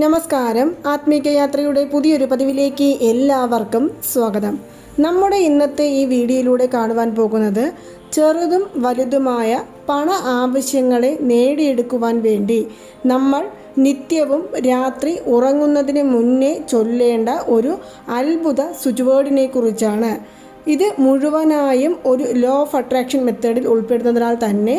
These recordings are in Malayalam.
നമസ്കാരം. ആത്മീക യാത്രയുടെ പുതിയൊരു പതിവിലേക്ക് എല്ലാവർക്കും സ്വാഗതം. നമ്മുടെ ഇന്നത്തെ ഈ വീഡിയോയിലൂടെ കാണുവാൻ പോകുന്നത് ചെറുതും വലുതുമായ പണ ആവശ്യങ്ങളെ നേടിയെടുക്കുവാൻ വേണ്ടി നമ്മൾ നിത്യവും രാത്രി ഉറങ്ങുന്നതിന് മുന്നേ ചൊല്ലേണ്ട ഒരു അത്ഭുത സ്വിച്ച് കുറിച്ചാണ്. ഇത് മുഴുവനായും ഒരു ലോ ഓഫ് അട്രാക്ഷൻ മെത്തേഡിൽ ഉൾപ്പെടുന്നതിനാൽ തന്നെ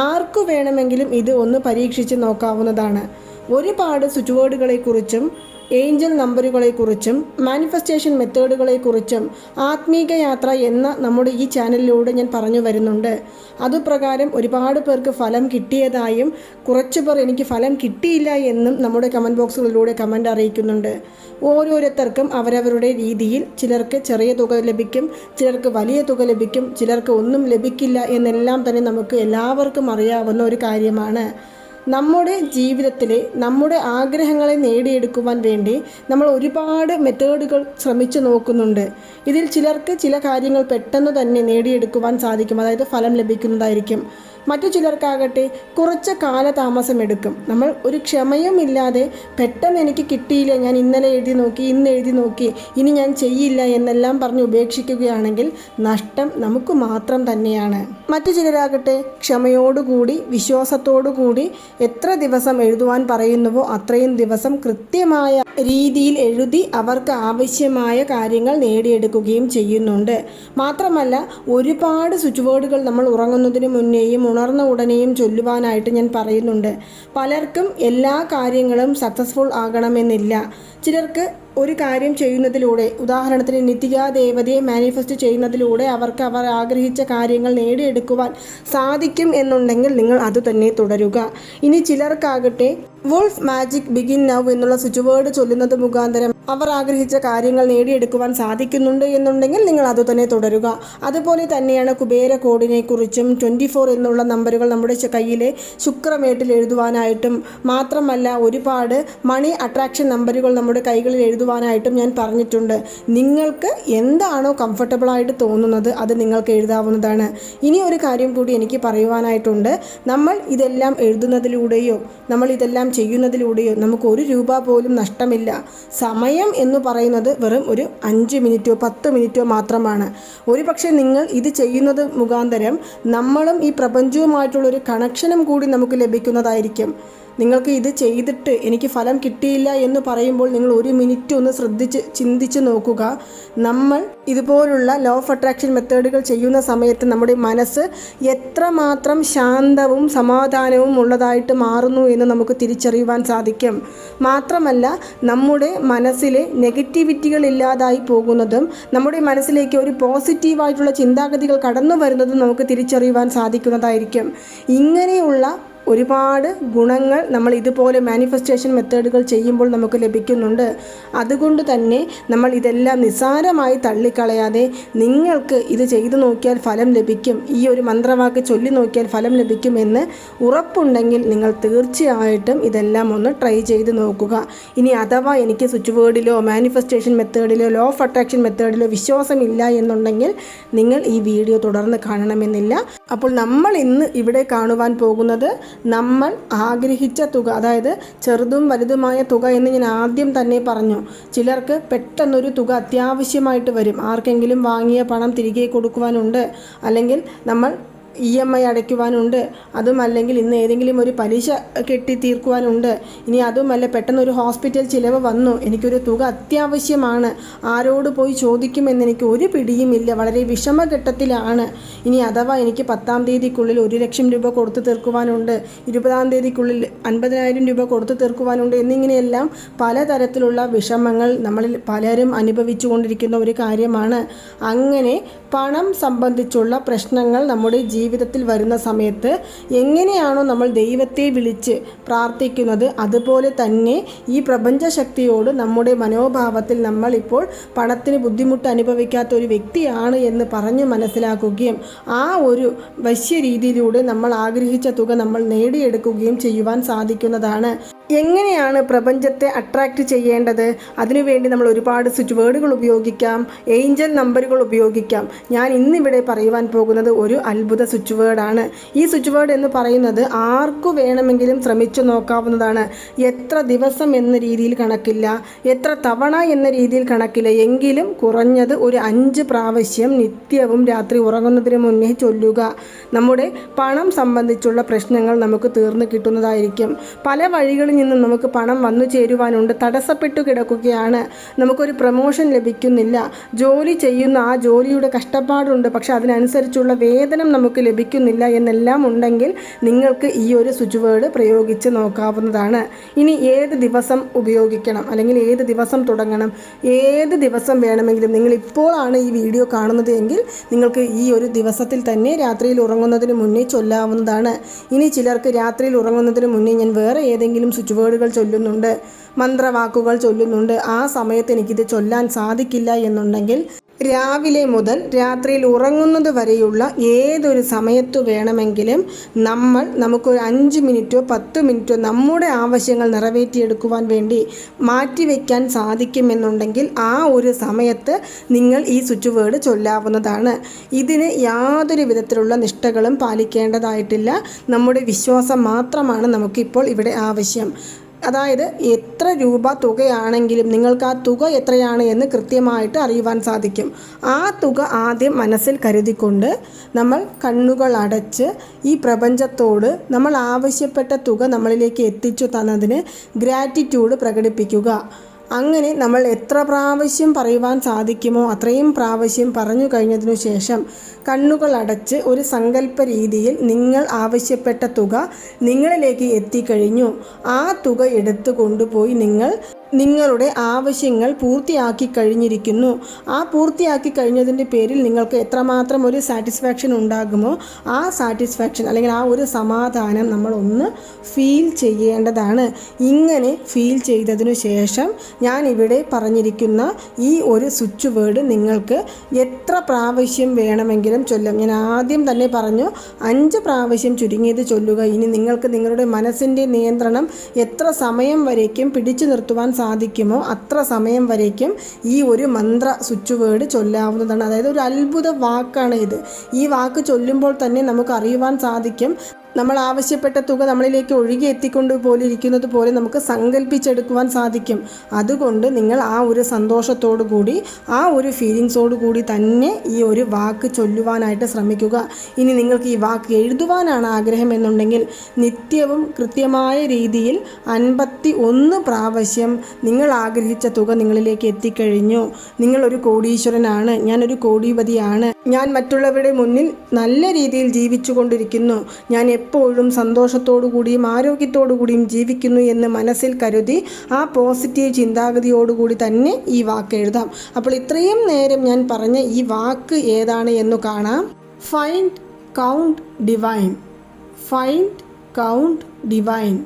ആർക്കു വേണമെങ്കിലും ഇത് ഒന്ന് പരീക്ഷിച്ച് നോക്കാവുന്നതാണ്. ഒരുപാട് സ്വിച്ച് കുറിച്ചും ഏഞ്ചൽ നമ്പറുകളെക്കുറിച്ചും മാനിഫെസ്റ്റേഷൻ മെത്തേഡുകളെക്കുറിച്ചും ആത്മീക യാത്ര എന്ന നമ്മുടെ ഈ ചാനലിലൂടെ ഞാൻ പറഞ്ഞു വരുന്നുണ്ട്. അതുപ്രകാരം ഒരുപാട് പേർക്ക് ഫലം കിട്ടിയതായും കുറച്ചു പേർ എനിക്ക് ഫലം കിട്ടിയില്ല എന്നും നമ്മുടെ കമന്റ് ബോക്സുകളിലൂടെ കമന്റ് അറിയിക്കുന്നുണ്ട്. ഓരോരുത്തർക്കും അവരവരുടെ രീതിയിൽ ചിലർക്ക് ചെറിയ തുക ലഭിക്കും ചിലർക്ക് വലിയ തുക ലഭിക്കും ചിലർക്ക് ഒന്നും ലഭിക്കില്ല എന്നെല്ലാം തന്നെ നമുക്ക് എല്ലാവർക്കും അറിയാവുന്ന ഒരു കാര്യമാണ്. നമ്മുടെ ജീവിതത്തിൽ നമ്മുടെ ആഗ്രഹങ്ങളെ നേടിയെടുക്കുവാൻ വേണ്ടി നമ്മൾ ഒരുപാട് മെത്തേഡുകൾ ശ്രമിച്ചു നോക്കുന്നുണ്ട്. ഇതിൽ ചിലർക്ക് ചില കാര്യങ്ങൾ പെട്ടെന്ന് തന്നെ നേടിയെടുക്കുവാൻ സാധിക്കും. അതായത് ഫലം ലഭിക്കുന്നതായിരിക്കും. മറ്റു ചിലർക്കാകട്ടെ കുറച്ച് കാലതാമസം എടുക്കും. നമ്മൾ ഒരു ക്ഷമയും ഇല്ലാതെ പെട്ടെന്ന് എനിക്ക് കിട്ടിയില്ല ഞാൻ ഇന്നലെ എഴുതി നോക്കി ഇന്ന് എഴുതി നോക്കി ഇനി ഞാൻ ചെയ്യില്ല എന്നെല്ലാം പറഞ്ഞ് ഉപേക്ഷിക്കുകയാണെങ്കിൽ നഷ്ടം നമുക്ക് മാത്രം തന്നെയാണ്. മറ്റു ചിലരാകട്ടെ ക്ഷമയോടുകൂടി വിശ്വാസത്തോടുകൂടി എത്ര ദിവസം എഴുതുവാൻ പറയുന്നുവോ അത്രയും ദിവസം കൃത്യമായ രീതിയിൽ എഴുതി അവർക്ക് ആവശ്യമായ കാര്യങ്ങൾ നേടിയെടുക്കുകയും ചെയ്യുന്നുണ്ട്. മാത്രമല്ല ഒരുപാട് സ്വിച്ച് ബോർഡുകൾ നമ്മൾ ഉറങ്ങുന്നതിന് മുന്നേയും ഉണർന്ന ഉടനെയും ചൊല്ലുവാനായിട്ട് ഞാൻ പറയുന്നുണ്ട്. പലർക്കും എല്ലാ കാര്യങ്ങളും സക്സസ്ഫുൾ ആകണമെന്നില്ല. ചിലർക്ക് ഒരു കാര്യം ചെയ്യുന്നതിലൂടെ ഉദാഹരണത്തിന് നിത്യ ദേവതയെ മാനിഫെസ്റ്റ് ചെയ്യുന്നതിലൂടെ അവർക്ക് അവർ ആഗ്രഹിച്ച കാര്യങ്ങൾ നേടിയെടുക്കുവാൻ സാധിക്കും എന്നുണ്ടെങ്കിൽ നിങ്ങൾ അത് തന്നെ തുടരുക. ഇനി ചിലർക്കാകട്ടെ വോൾഫ് മാജിക് ബിഗിൻ നൗ എന്നുള്ള സ്വിച്ച് വേർഡ് ചൊല്ലുന്നത് മുഖാന്തരം അവർ ആഗ്രഹിച്ച കാര്യങ്ങൾ നേടിയെടുക്കുവാൻ സാധിക്കുന്നുണ്ട് എന്നുണ്ടെങ്കിൽ നിങ്ങൾ അതുതന്നെ തുടരുക. അതുപോലെ തന്നെയാണ് കുബേര കോഡിനെ കുറിച്ചും ട്വന്റി ഫോർ എന്നുള്ള നമ്പറുകൾ നമ്മുടെ കയ്യിലെ ശുക്രമേട്ടിൽ എഴുതുവാനായിട്ടും മാത്രമല്ല ഒരുപാട് മണി അട്രാക്ഷൻ നമ്പറുകൾ നമ്മുടെ കൈകളിൽ എഴുതുവാനായിട്ടും ഞാൻ പറഞ്ഞിട്ടുണ്ട്. നിങ്ങൾക്ക് എന്താണോ കംഫർട്ടബിളായിട്ട് തോന്നുന്നത് അത് നിങ്ങൾക്ക് എഴുതാവുന്നതാണ്. ഇനി ഒരു കാര്യം കൂടി എനിക്ക് പറയുവാനായിട്ടുണ്ട്. നമ്മൾ ഇതെല്ലാം എഴുതുന്നതിലൂടെയോ നമ്മൾ ഇതെല്ലാം ചെയ്യുന്നതിലൂടെയോ നമുക്ക് ഒരു രൂപ പോലും നഷ്ടമില്ല. സമയം എന്ന് പറയുന്നത് വെറും ഒരു അഞ്ച് മിനിറ്റോ പത്ത് മിനിറ്റോ മാത്രമാണ്. ഒരു പക്ഷേ നിങ്ങൾ ഇത് ചെയ്യുന്നത് മുഖാന്തരം നമ്മളും ഈ പ്രപഞ്ചവുമായിട്ടുള്ളൊരു കണക്ഷനും കൂടി നമുക്ക് ലഭിക്കുന്നതായിരിക്കും. നിങ്ങൾക്ക് ഇത് ചെയ്തിട്ട് എനിക്ക് ഫലം കിട്ടിയില്ല എന്ന് പറയുമ്പോൾ നിങ്ങൾ ഒരു മിനിറ്റ് ഒന്ന് ശ്രദ്ധിച്ച് ചിന്തിച്ച് നോക്കുക. നമ്മൾ ഇതുപോലുള്ള ലോ ഓഫ് അട്രാക്ഷൻ മെത്തേഡുകൾ ചെയ്യുന്ന സമയത്ത് നമ്മുടെ മനസ്സ് എത്രമാത്രം ശാന്തവും സമാധാനവും ഉള്ളതായിട്ട് മാറുന്നു എന്ന് നമുക്ക് തിരിച്ചറിയുവാൻ സാധിക്കും. മാത്രമല്ല നമ്മുടെ മനസ്സിലെ നെഗറ്റിവിറ്റികൾ ഇല്ലാതായി പോകുന്നതും നമ്മുടെ മനസ്സിലേക്ക് ഒരു പോസിറ്റീവായിട്ടുള്ള ചിന്താഗതികൾ കടന്നു വരുന്നതും നമുക്ക് തിരിച്ചറിയുവാൻ സാധിക്കുന്നതായിരിക്കും. ഇങ്ങനെയുള്ള ഒരുപാട് ഗുണങ്ങൾ നമ്മൾ ഇതുപോലെ മാനിഫെസ്റ്റേഷൻ മെത്തേഡുകൾ ചെയ്യുമ്പോൾ നമുക്ക് ലഭിക്കുന്നുണ്ട്. അതുകൊണ്ട് തന്നെ നമ്മൾ ഇതെല്ലാം നിസ്സാരമായി തള്ളിക്കളയാതെ നിങ്ങൾക്ക് ഇത് ചെയ്തു നോക്കിയാൽ ഫലം ലഭിക്കും. ഈ ഒരു മന്ത്രവാക്ക് ചൊല്ലി നോക്കിയാൽ ഫലം ലഭിക്കുമെന്ന് ഉറപ്പുണ്ടെങ്കിൽ നിങ്ങൾ തീർച്ചയായിട്ടും ഇതെല്ലാം ഒന്ന് ട്രൈ ചെയ്ത് നോക്കുക. ഇനി അഥവാ എനിക്ക് സ്വിച്ച് വേർഡിലോ മാനിഫെസ്റ്റേഷൻ മെത്തേഡിലോ ലോ ഓഫ് അട്രാക്ഷൻ മെത്തേഡിലോ വിശ്വാസമില്ല എന്നുണ്ടെങ്കിൽ നിങ്ങൾ ഈ വീഡിയോ തുടർന്ന് കാണണമെന്നില്ല. അപ്പോൾ നമ്മൾ ഇന്ന് ഇവിടെ കാണുവാൻ പോകുന്നത് നമ്മൾ ആഗ്രഹിച്ച തുക അതായത് ചെറുതും വലുതുമായ തുക എന്ന് ഞാൻ ആദ്യം തന്നെ പറഞ്ഞു. ചിലർക്ക് പെട്ടെന്നൊരു തുക അത്യാവശ്യമായിട്ട് വരും. ആർക്കെങ്കിലും വാങ്ങിയ പണം തിരികെ കൊടുക്കുവാനുണ്ട്. അല്ലെങ്കിൽ നമ്മൾ ഇ എം ഐ അടയ്ക്കുവാനുണ്ട്. അതുമല്ലെങ്കിൽ ഇന്ന് ഏതെങ്കിലും ഒരു പലിശ കെട്ടി തീർക്കുവാനുണ്ട്. ഇനി അതുമല്ല പെട്ടെന്നൊരു ഹോസ്പിറ്റൽ ചിലവ് വന്നു. എനിക്കൊരു തുക അത്യാവശ്യമാണ്. ആരോട് പോയി ചോദിക്കുമെന്ന് എനിക്ക് ഒരു പിടിയുമില്ല. വളരെ വിഷമഘട്ടത്തിലാണ്. ഇനി അഥവാ എനിക്ക് പത്താം തീയതിക്കുള്ളിൽ ഒരു ലക്ഷം രൂപ കൊടുത്തു തീർക്കുവാനുണ്ട്. ഇരുപതാം തീയതിക്കുള്ളിൽ അൻപതിനായിരം രൂപ കൊടുത്തു തീർക്കുവാനുണ്ട് എന്നിങ്ങനെയെല്ലാം പലതരത്തിലുള്ള വിഷമങ്ങൾ നമ്മളിൽ പലരും അനുഭവിച്ചു കൊണ്ടിരിക്കുന്ന ഒരു കാര്യമാണ്. അങ്ങനെ പണം സംബന്ധിച്ചുള്ള പ്രശ്നങ്ങൾ നമ്മുടെ ജീവിതത്തിൽ വരുന്ന സമയത്ത് എങ്ങനെയാണോ നമ്മൾ ദൈവത്തെ വിളിച്ച് പ്രാർത്ഥിക്കുന്നത് അതുപോലെ തന്നെ ഈ പ്രപഞ്ചശക്തിയോട് നമ്മുടെ മനോഭാവത്തിൽ നമ്മളിപ്പോൾ പണത്തിന് ബുദ്ധിമുട്ട് അനുഭവിക്കാത്ത ഒരു വ്യക്തിയാണ് എന്ന് പറഞ്ഞ് മനസ്സിലാക്കുകയും ആ ഒരു വശ്യ രീതിയിലൂടെ നമ്മൾ ആഗ്രഹിച്ച തുക നമ്മൾ നേടിയെടുക്കുകയും ചെയ്യുവാൻ സാധിക്കുന്നതാണ്. എങ്ങനെയാണ് പ്രപഞ്ചത്തെ അട്രാക്റ്റ് ചെയ്യേണ്ടത്? അതിനുവേണ്ടി നമ്മൾ ഒരുപാട് സ്വിച്ച് വേർഡുകൾ ഉപയോഗിക്കാം ഏഞ്ചൽ നമ്പറുകൾ ഉപയോഗിക്കാം. ഞാൻ ഇന്നിവിടെ പറയുവാൻ പോകുന്നത് ഒരു അത്ഭുത സ്വിച്ച് വേർഡാണ് ഈ സ്വിച്ച് വേർഡ് എന്ന് പറയുന്നത് ആർക്കു വേണമെങ്കിലും ശ്രമിച്ചു നോക്കാവുന്നതാണ്. എത്ര ദിവസം എന്ന രീതിയിൽ കണക്കില്ല എത്ര തവണ എന്ന രീതിയിൽ കണക്കില്ല എങ്കിലും കുറഞ്ഞത് ഒരു അഞ്ച് പ്രാവശ്യം നിത്യവും രാത്രി ഉറങ്ങുന്നതിന് മുന്നേ ചൊല്ലുക. നമ്മുടെ പണം സംബന്ധിച്ചുള്ള പ്രശ്നങ്ങൾ നമുക്ക് തീർന്നു കിട്ടുന്നതായിരിക്കും. പല വഴികളിൽ നിന്നും നമുക്ക് പണം വന്നു ചേരുവാനുണ്ട്. തടസ്സപ്പെട്ടു കിടക്കുകയാണ്. നമുക്കൊരു പ്രമോഷൻ ലഭിക്കുന്നില്ല. ജോലി ചെയ്യുന്ന ആ ജോലിയുടെ കഷ്ടപ്പാടുണ്ട്. പക്ഷെ അതിനനുസരിച്ചുള്ള വേതനം നമുക്ക് ലഭിക്കുന്നില്ല എന്നെല്ലാം ഉണ്ടെങ്കിൽ നിങ്ങൾക്ക് ഈ ഒരു സ്വിച്ച് വേർഡ് പ്രയോഗിച്ച് നോക്കാവുന്നതാണ്. ഇനി ഏത് ദിവസം ഉപയോഗിക്കണം? അല്ലെങ്കിൽ ഏത് ദിവസം തുടങ്ങണം? ഏത് ദിവസം വേണമെങ്കിലും നിങ്ങൾ ഇപ്പോഴാണ് ഈ വീഡിയോ കാണുന്നത് എങ്കിൽ നിങ്ങൾക്ക് ഈ ഒരു ദിവസത്തിൽ തന്നെ രാത്രിയിൽ ഉറങ്ങുന്നതിന് മുന്നേ ചൊല്ലാവുന്നതാണ്. ഇനി ചിലർക്ക് രാത്രിയിൽ ഉറങ്ങുന്നതിന് മുന്നേ ഞാൻ വേറെ ഏതെങ്കിലും സ്വിച്ച് വേർഡുകൾ ചൊല്ലുന്നുണ്ട് മന്ത്രവാക്കുകൾ ചൊല്ലുന്നുണ്ട്. ആ സമയത്ത് എനിക്കിത് ചൊല്ലാൻ സാധിക്കില്ല എന്നുണ്ടെങ്കിൽ രാവിലെ മുതൽ രാത്രിയിൽ ഉറങ്ങുന്നത് വരെയുള്ള ഏതൊരു സമയത്തു വേണമെങ്കിലും നമ്മൾ നമുക്കൊരു അഞ്ച് മിനിറ്റോ പത്ത് മിനിറ്റോ നമ്മുടെ ആവശ്യങ്ങൾ നിറവേറ്റിയെടുക്കുവാൻ വേണ്ടി മാറ്റിവെക്കാൻ സാധിക്കുമെന്നുണ്ടെങ്കിൽ ആ ഒരു സമയത്ത് നിങ്ങൾ ഈ സ്വിച്ച് വേർഡ് ചൊല്ലാവുന്നതാണ്. ഇതിന് യാതൊരു വിധത്തിലുള്ള നിഷ്ഠകളും പാലിക്കേണ്ടതായിട്ടില്ല. നമ്മുടെ വിശ്വാസം മാത്രമാണ് നമുക്കിപ്പോൾ ഇവിടെ ആവശ്യം. അതായത് എത്ര രൂപ തുകയാണെങ്കിലും നിങ്ങൾക്ക് ആ തുക എത്രയാണ് എന്ന് കൃത്യമായിട്ട് അറിയുവാൻ സാധിക്കും. ആ തുക ആദ്യം മനസ്സിൽ കരുതിക്കൊണ്ട് നമ്മൾ കണ്ണുകൾ അടച്ച് ഈ പ്രപഞ്ചത്തോട് നമ്മൾ ആവശ്യപ്പെട്ട തുക നമ്മളിലേക്ക് എത്തിച്ചു തന്നതിന് ഗ്രാറ്റിറ്റ്യൂഡ് പ്രകടിപ്പിക്കുക. അങ്ങനെ നമ്മൾ എത്ര പ്രാവശ്യം പറയുവാൻ സാധിക്കുമോ അത്രയും പ്രാവശ്യം പറഞ്ഞു കഴിഞ്ഞതിനു ശേഷം കണ്ണുകൾ അടച്ച് ഒരു സങ്കല്പ രീതിയിൽ നിങ്ങൾ ആവശ്യപ്പെട്ട തുക നിങ്ങളിലേക്ക് എത്തിക്കഴിഞ്ഞു. ആ തുക എടുത്തു കൊണ്ടുപോയി നിങ്ങൾ നിങ്ങളുടെ ആവശ്യങ്ങൾ പൂർത്തിയാക്കി കഴിഞ്ഞിരിക്കുന്നു. ആ പൂർത്തിയാക്കി കഴിഞ്ഞതിന്റെ പേരിൽ നിങ്ങൾക്ക് എത്രമാത്രം ഒരു സാറ്റിസ്ഫാക്ഷൻ ഉണ്ടാകുമോ ആ സാറ്റിസ്ഫാക്ഷൻ അല്ലെങ്കിൽ ആ ഒരു സമാധാനം നമ്മൾ ഒന്ന് ഫീൽ ചെയ്യേണ്ടതാണ്. ഇങ്ങനെ ഫീൽ ചെയ്തതിനു ശേഷം ഞാൻ ഇവിടെ പറഞ്ഞിരിക്കുന്ന ഈ ഒരു സ്വിച്ച് വേർഡ് നിങ്ങൾക്ക് എത്ര പ്രാവശ്യം വേണമെങ്കിലും ചൊല്ലാം. ഞാൻ ആദ്യം തന്നെ പറഞ്ഞു അഞ്ച് പ്രാവശ്യം ചുരുങ്ങിയത് ചൊല്ലുക. ഇനി നിങ്ങൾക്ക് നിങ്ങളുടെ മനസ്സിന്റെ നിയന്ത്രണം എത്ര സമയം വരേക്കും പിടിച്ചു നിർത്തുവാൻ സാധിക്കുമോ? അത്ര സമയം വരേക്കും ഈ ഒരു മന്ത്ര സ്വിച്ച് വേർഡ് ചൊല്ലാവുന്നതാണ്. അതായത് ഒരു അത്ഭുത വാക്കാണ് ഇത്. ഈ വാക്ക് ചൊല്ലുമ്പോൾ തന്നെ നമുക്ക് അറിയുവാൻ സാധിക്കും നമ്മൾ ആവശ്യപ്പെട്ട തുക നമ്മളിലേക്ക് ഒഴുകി എത്തിക്കൊണ്ട് പോലെ ഇരിക്കുന്നത് പോലെ നമുക്ക് സങ്കല്പിച്ചെടുക്കുവാൻ സാധിക്കും. അതുകൊണ്ട് നിങ്ങൾ ആ ഒരു സന്തോഷത്തോടു കൂടി ആ ഒരു ഫീലിങ്സോടു കൂടി തന്നെ ഈ ഒരു വാക്ക് ചൊല്ലുവാനായിട്ട് ശ്രമിക്കുക. ഇനി നിങ്ങൾക്ക് ഈ വാക്ക് എഴുതുവാനാണ് ആഗ്രഹം എന്നുണ്ടെങ്കിൽ നിത്യവും കൃത്യമായ രീതിയിൽ അൻപത്തി ഒന്ന് പ്രാവശ്യം നിങ്ങൾ ആഗ്രഹിച്ച തുക നിങ്ങളിലേക്ക് എത്തിക്കഴിഞ്ഞു. നിങ്ങളൊരു കോടീശ്വരനാണ് ഞാനൊരു കോടീപതിയാണ് ഞാൻ മറ്റുള്ളവരുടെ മുന്നിൽ നല്ല രീതിയിൽ ജീവിച്ചു കൊണ്ടിരിക്കുന്നു ഞാൻ എപ്പോഴും സന്തോഷത്തോടു കൂടിയും ആരോഗ്യത്തോടു കൂടിയും ജീവിക്കുന്നു എന്ന് മനസ്സിൽ കരുതി ആ പോസിറ്റീവ് ചിന്താഗതിയോടുകൂടി തന്നെ ഈ വാക്ക് എഴുതാം. അപ്പോൾ ഇത്രയും നേരം ഞാൻ പറഞ്ഞ ഈ വാക്ക് ഏതാണ് എന്ന് കാണാം. Find count divine find count divine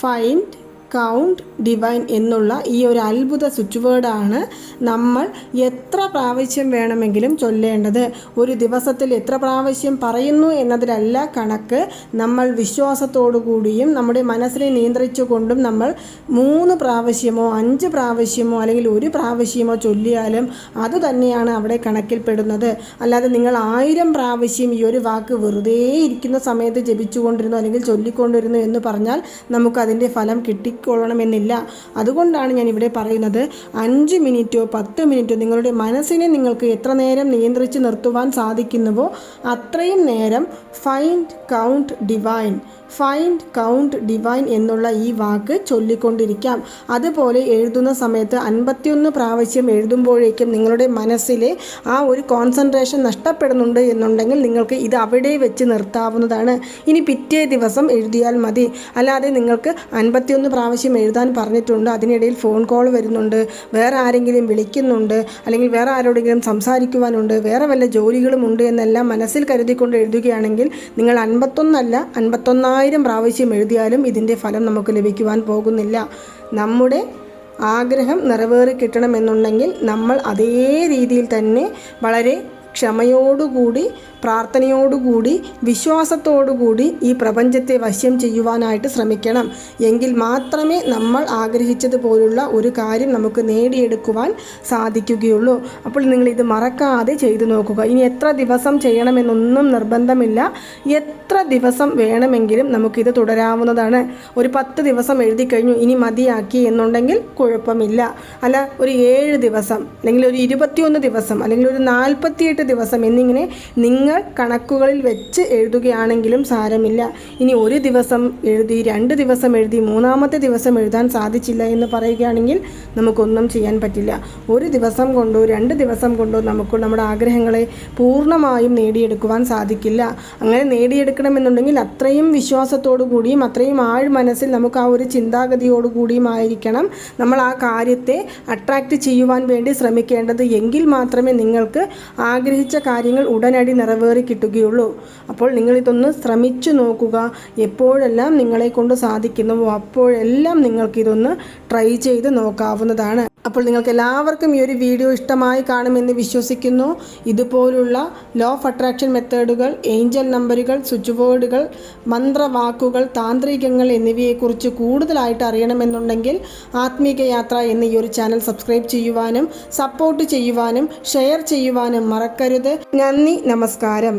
find count divine എന്നുള്ള ഈ ഒരു അത്ഭുത സ്വിച്ച് വേർഡാണ് നമ്മൾ എത്ര പ്രാവശ്യം വേണമെങ്കിലും ചൊല്ലേണ്ടത്. ഒരു ദിവസത്തിൽ എത്ര പ്രാവശ്യം പറയുന്നു എന്നതിലല്ല കണക്ക്. നമ്മൾ വിശ്വാസത്തോടു കൂടിയും നമ്മുടെ മനസ്സിനെ നിയന്ത്രിച്ചുകൊണ്ടും നമ്മൾ മൂന്ന് പ്രാവശ്യമോ അഞ്ച് പ്രാവശ്യമോ അല്ലെങ്കിൽ ഒരു പ്രാവശ്യമോ ചൊല്ലിയാലും അത് തന്നെയാണ് അവിടെ കണക്കിൽപ്പെടുന്നത്. അല്ലാതെ നിങ്ങൾ ആയിരം പ്രാവശ്യം ഈ ഒരു വാക്ക് വെറുതെ ഇരിക്കുന്ന സമയത്ത് ജപിച്ചുകൊണ്ടിരുന്നു അല്ലെങ്കിൽ ചൊല്ലിക്കൊണ്ടിരുന്നു എന്ന് പറഞ്ഞാൽ നമുക്കതിന്റെ ഫലം കിട്ടിക്കൊള്ളണമെന്നില്ല. അതുകൊണ്ടാണ് ഞാൻ ഇവിടെ പറയുന്നത് അഞ്ച് മിനിറ്റോ പത്ത് മിനിറ്റോ നിങ്ങളുടെ മനസ്സിനെ നിങ്ങൾക്ക് എത്ര നേരം നിയന്ത്രിച്ച് നിർത്തുവാൻ സാധിക്കുന്നുവോ അത്രയും നേരം find count divine find count divine എന്നുള്ള ഈ വാക്ക് ചൊല്ലിക്കൊണ്ടിരിക്കാം. അതുപോലെ എഴുതുന്ന സമയത്ത് അൻപത്തിയൊന്ന് പ്രാവശ്യം എഴുതുമ്പോഴേക്കും നിങ്ങളുടെ മനസ്സിലെ ആ ഒരു കോൺസെൻട്രേഷൻ നഷ്ടപ്പെടുന്നുണ്ട് എന്നുണ്ടെങ്കിൽ നിങ്ങൾക്ക് ഇത് അവിടെ വെച്ച് നിർത്താവുന്നതാണ്. ഇനി പിറ്റേ ദിവസം എഴുതിയാൽ മതി. അല്ലാതെ നിങ്ങൾക്ക് അൻപത്തിയൊന്ന് പ്രാവശ്യം എഴുതാൻ പറഞ്ഞിട്ടുണ്ട്. അതിനിടയിൽ ഫോൺ കോൾ വരുന്നുണ്ട്. വേറെ ആരെങ്കിലും വിളിക്കുന്നുണ്ട്. അല്ലെങ്കിൽ വേറെ ആരോടെങ്കിലും സംസാരിക്കുവാനുണ്ട്. വേറെ വല്ല ജോലികളും ഉണ്ട് എന്നെല്ലാം മനസ്സിൽ കരുതിക്കൊണ്ട് എഴുതുകയാണെങ്കിൽ നിങ്ങൾ അൻപത്തൊന്നല്ല അൻപത്തൊന്നായിരം പ്രാവശ്യം എഴുതിയാലും ഇതിന്റെ ഫലം നമുക്ക് ലഭിക്കുവാൻ പോകുന്നില്ല. നമ്മുടെ ആഗ്രഹം നിറവേറി കിട്ടണമെന്നുണ്ടെങ്കിൽ നമ്മൾ അതേ രീതിയിൽ തന്നെ വളരെ ക്ഷമയോടുകൂടി പ്രാർത്ഥനയോടുകൂടി വിശ്വാസത്തോടുകൂടി ഈ പ്രപഞ്ചത്തെ വശ്യം ചെയ്യുവാനായിട്ട് ശ്രമിക്കണം. എങ്കിൽ മാത്രമേ നമ്മൾ ആഗ്രഹിച്ചതുപോലുള്ള ഒരു കാര്യം നമുക്ക് നേടിയെടുക്കുവാൻ സാധിക്കുകയുള്ളൂ. അപ്പോൾ നിങ്ങൾ ഇത് മറക്കാതെ ചെയ്തു നോക്കുക. ഇനി എത്ര ദിവസം ചെയ്യണമെന്നൊന്നും നിർബന്ധമില്ല. എത്ര ദിവസം വേണമെങ്കിലും നമുക്കിത് തുടരാവുന്നതാണ്. ഒരു പത്ത് ദിവസം എഴുതി കഴിഞ്ഞു ഇനി മതിയാക്കി എന്നുണ്ടെങ്കിൽ കുഴപ്പമില്ല. അല്ല ഒരു ഏഴ് ദിവസം അല്ലെങ്കിൽ ഒരു ഇരുപത്തിയൊന്ന് ദിവസം അല്ലെങ്കിൽ ഒരു നാൽപ്പത്തിയെട്ട് ദിവസം എന്നിങ്ങനെ നിങ്ങൾ കണക്കുകളിൽ വെച്ച് എഴുതുകയാണെങ്കിലും സാരമില്ല. ഇനി ഒരു ദിവസം എഴുതി രണ്ട് ദിവസം എഴുതി മൂന്നാമത്തെ ദിവസം എഴുതാൻ സാധിച്ചില്ല എന്ന് പറയുകയാണെങ്കിൽ നമുക്കൊന്നും ചെയ്യാൻ പറ്റില്ല. ഒരു ദിവസം കൊണ്ടോ രണ്ട് ദിവസം കൊണ്ടോ നമുക്ക് നമ്മുടെ ആഗ്രഹങ്ങളെ പൂർണമായും നേടിയെടുക്കുവാൻ സാധിക്കില്ല. അങ്ങനെ നേടിയെടുക്കണമെന്നുണ്ടെങ്കിൽ അത്രയും വിശ്വാസത്തോടു കൂടിയും അത്രയും ആഴ് മനസ്സിൽ നമുക്ക് ആ ഒരു ചിന്താഗതിയോടു കൂടിയും ആയിരിക്കണം നമ്മൾ ആ കാര്യത്തെ അട്രാക്റ്റ് ചെയ്യുവാൻ വേണ്ടി ശ്രമിക്കേണ്ടത്. എങ്കിൽ മാത്രമേ നിങ്ങൾക്ക് ആഗ്രഹിച്ച കാര്യങ്ങൾ ഉടനടി നിറവേറി കിട്ടുകയുള്ളൂ. അപ്പോൾ നിങ്ങളിതൊന്ന് ശ്രമിച്ചു നോക്കുക. എപ്പോഴെല്ലാം നിങ്ങളെ കൊണ്ട് സാധിക്കുന്നുവോ അപ്പോഴെല്ലാം നിങ്ങൾക്കിതൊന്ന് ട്രൈ ചെയ്ത് നോക്കാവുന്നതാണ്. അപ്പോൾ നിങ്ങൾക്ക് എല്ലാവർക്കും ഈ ഒരു വീഡിയോ ഇഷ്ടമായി കാണുമെന്ന് വിശ്വസിക്കുന്നു. ഇതുപോലുള്ള ലോ ഓഫ് അട്രാക്ഷൻ മെത്തേഡുകൾ ഏഞ്ചൽ നമ്പറുകൾ സ്വിച്ച് ബോർഡുകൾ മന്ത്രവാക്കുകൾ താന്ത്രികങ്ങൾ എന്നിവയെക്കുറിച്ച് കൂടുതലായിട്ട് അറിയണമെന്നുണ്ടെങ്കിൽ ആത്മീക യാത്ര എന്ന ഈ ഒരു ചാനൽ സബ്സ്ക്രൈബ് ചെയ്യുവാനും സപ്പോർട്ട് ചെയ്യുവാനും ഷെയർ ചെയ്യുവാനും മറക്കരുത്. നന്ദി നമസ്കാരം.